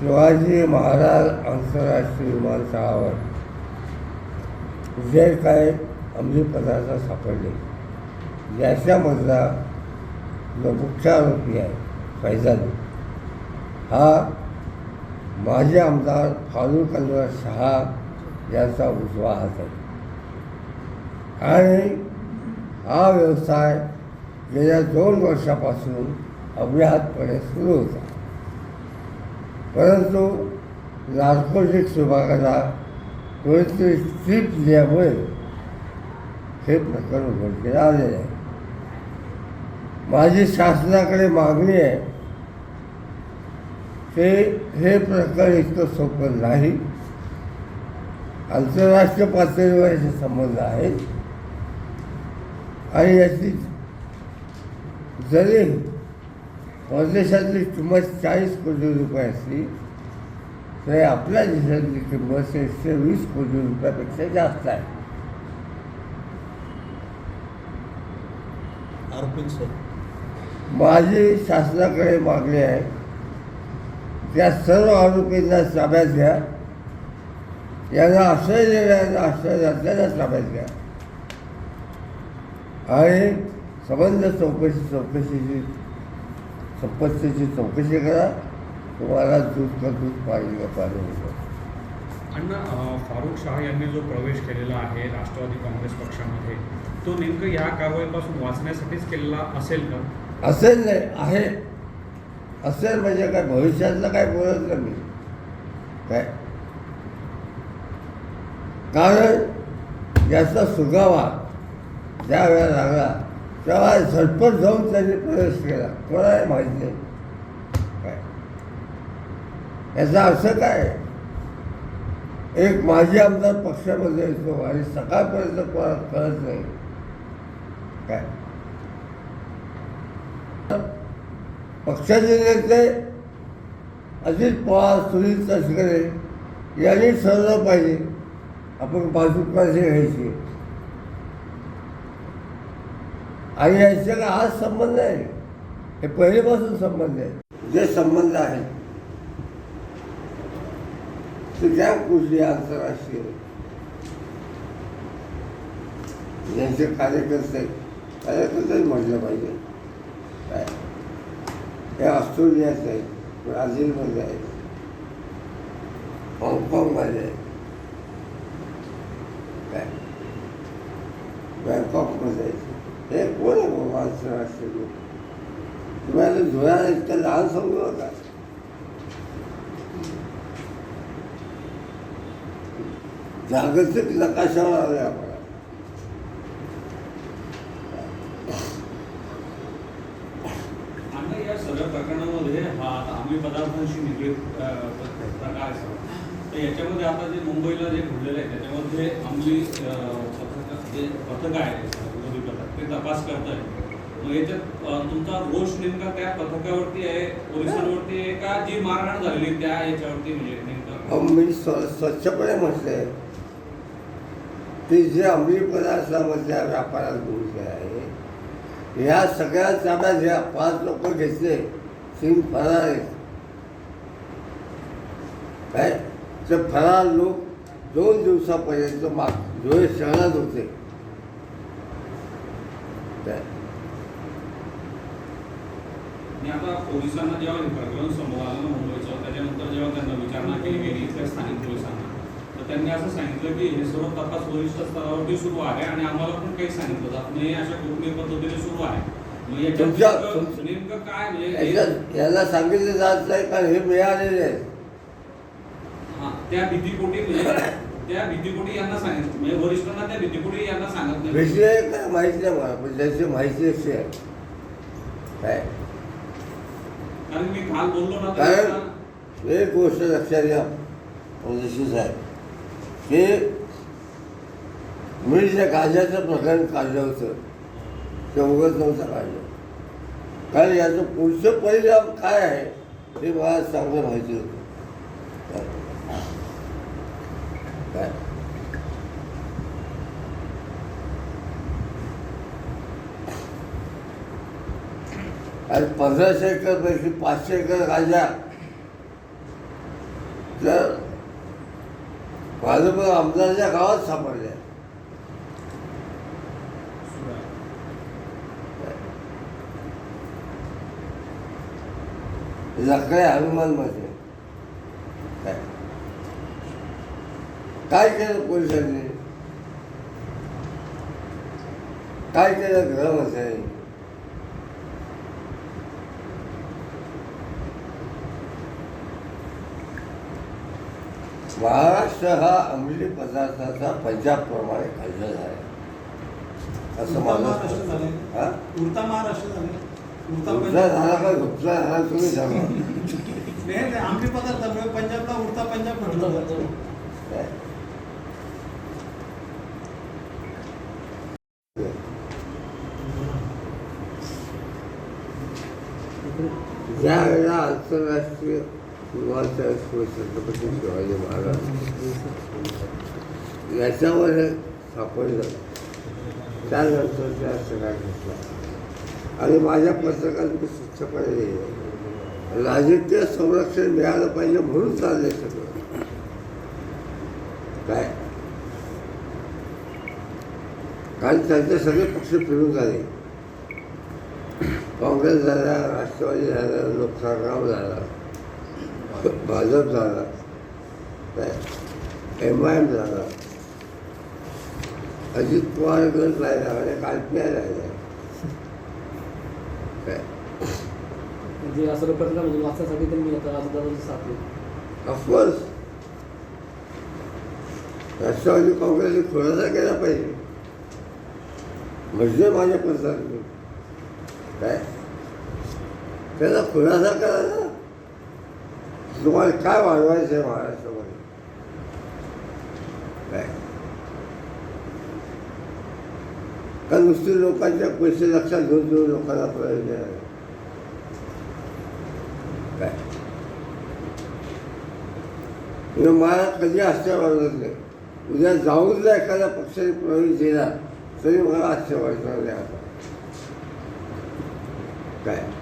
शिवाजी महाराज आंतरराष्ट्रीय विमानतळावर जे काय अंमली पदार्थ सापडले याच्यामधला जो मुख्य आरोपी आहे फैजल हा माजी आमदार फारुख अनवर शहा यांचा उजवा हात आहे. आणि हा व्यवसाय गेल्या दोन वर्षापासून अव्याहतपणे सुरू होता. परंतु नार्कोटिक्स विभागाला कोणीतरी स्ट्रीप दिल्यामुळे हे प्रकरण उघडकीला आले आहे. माझी शासनाकडे मागणी आहे ते हे प्रकरण इतकं सोपं नाही. आंतरराष्ट्रीय पातळीवर याचे संबंध आहेत आणि याची जरी परदेशातली किंमत चाळीस कोटी रुपये असली तरी आपल्या देशातली किंमत एकशे वीस कोटी रुपयापेक्षा जास्त आहे. माझी शासनाकडे मागणी आहे. त्या सर्व आरोपींना ताब्यात घ्या. यांना आश्रय देण्याचा आश्रय घातल्याला ताब्यात घ्या. आणि संबंध चौकशी चौकशीची संपत्तीची चौकशी करा. तुम्हाला दूध का दूध पाणी का पाणी होतं अण्णा फारुख शाह यांनी जो प्रवेश केलेला आहे राष्ट्रवादी काँग्रेस पक्षामध्ये तो नेमकं या कारवाईपासून वाचण्यासाठीच केलेला असेल का? असेल नाही आहे. असेल म्हणजे काय भविष्यातलं काय बोलत नाही मी. काय? कारण याचा सुगावा ज्या वेळेला लागला तेव्हा झटपट जाऊन त्यांनी प्रवेश केला. कोणाला माहीत नाही. काय? याचा अर्थ काय? एक माजी आमदार पक्षामध्ये येतो आणि सकाळपर्यंत कोणाला कळत नाही. काय? पक्षाचे नेते अजित पवार सुनील तटकरे यांनी ठरवलं पाहिजे. आपण बाजू कशी घ्यायची. आणि याच्या आज संबंध आहे. हे पहिलेपासून संबंध आहे. जे संबंध आहे ते त्या गोष्टी आंतरराष्ट्रीय यांचे कार्यकर्ते कार्यकर्तेच म्हटलं पाहिजे. काय? हे ऑस्ट्रेलियात आहेत ब्राझीलमध्ये आहेत हाँगकाँगमध्ये आहे काय? बँकॉकमध्ये आहे हे कोण आहे बाबा आंतरराष्ट्रीय लोक? तुम्हाला धुळा इतकं लहान समजू नका. जागतिक नकाशावर आले आपण या सगळ्या प्रकरणामध्ये हा आम्ही पदार्थांशी निगडीत प्रकार तर याच्यामध्ये आता जे मुंबईला जे घडलेलं आहे त्याच्यामध्ये अंमली पथक जे पथक आहे ते तपास करताय मग याच्यात तुमचा रोष नेमका त्या पथकावरती आहे पोलिसांवरती आहे का? जी मारहाण झालेली त्या याच्यावरती म्हणजे अहो, मी स्वच्छपणे म्हटलंय. ते जे अंमली पदार्थामधल्या व्यापारात गुंतले आहे ह्या सगळ्या ताब्यात ज्या पाच लोक घेतले तीन फरार आहेत. काय? ते फरार लोक दोन दिवसापर्यंत माग धुळे शहरात होते काय आणि आता पोलिसांना जेव्हा हे प्रकरण समोर आलं ना मुंबईचं त्याच्यानंतर जेव्हा त्यांना विचारणा केली गेली इथल्या स्थानिक पोलिसांना तर त्यांनी असं सांगितलं की हे सर्व तपास वरिष्ठ स्तरावरती सुरू आहे आणि आम्हाला पण काही सांगितलं जात नाही अशा गोपनीय पद्धतीने सुरू आहे. नेमकं- काय म्हणजे हे- याला सांगितलं जात नाही कारण हे मिळालेले आहेत. हा, त्या भीतीपोटी म्हणजे त्या भीतीपोटी यांना सांगितलं. म्हणजे वरिष्ठांना त्या भीतीपोटी यांना सांगत नाही. विषय काय माहिती नाही मला? पण ज्याची माहिती असते काय? कारण मी काल बोललो ना कारण तर एक गोष्ट लक्षात घ्या परदेशी साहेब. की मी जे गांजाचं प्रकरण काढलं होतं. ते उगत नव्हतं काढलं. कारण याचं पुढचं परिणाम काय आहे हे मला चांगलं माहिती होतं. काय? आणि पंधराशे एकरपैकी पाचशे एकर राजा. तर भाजप आमदारच्या गावात सापडल्या लकडे हनुमानमध्ये. काय काय केलं पोलिसांनी? काय केलं गृहमंत्र्यांनी? महाराष्ट्र हा अंमली पदार्थाचा पंजाबप्रमाणे खाल्लेला आहे असं माझं हा? उरता महाराष्ट्र झाले. उरता पंजाब. झाला का झोपला झाला तुम्ही सांगा. अंमली पदार्थामुळे पंजाबला उरता पंजाब म्हटलं जातं. काय? ज्या वेळेला आंतरराष्ट्रीय छत्रपती शिवाजी महाराज याच्यावर सापडलं त्यानंतर त्या सगळ्या घेतला आणि माझ्या पत्रकात मी स्वच्छपणे लिहिलं राजकीय संरक्षण मिळालं पाहिजे म्हणून चाललंय सगळं. काय? कारण त्यांचे सगळे पक्ष फिरून झाले काँग्रेस झाला राष्ट्रवादी झाला लोकसंग्राम झाला. भाजप झाला. काय एम आय एम झाला. अजित पवार गट राहिला आणि कालपिया राहिला. काय? म्हणजे असं प्रकरण म्हणजे वाचण्यासाठी त्यांनी आता राजदादांची साथ घेतली. ऑफकोर्स राष्ट्रवादी काँग्रेसने खुलासा केला पाहिजे. म्हणजे माझ्या पत्रात काय? त्याचा खुलासा करा ना. तुम्हाला काय वाढवायचं आहे महाराष्ट्रामध्ये काय? का नुसते लोकांच्या पैसे लक्षात घेऊन तुम्ही लोकांना प्रवेश देणार आहे? काय? मला कधी आश्चर्य वाटत नाही. उद्या जाऊन जर एखाद्या पक्षाने प्रवेश दिला तरी मला आश्चर्य वाटणार नाही आता. काय?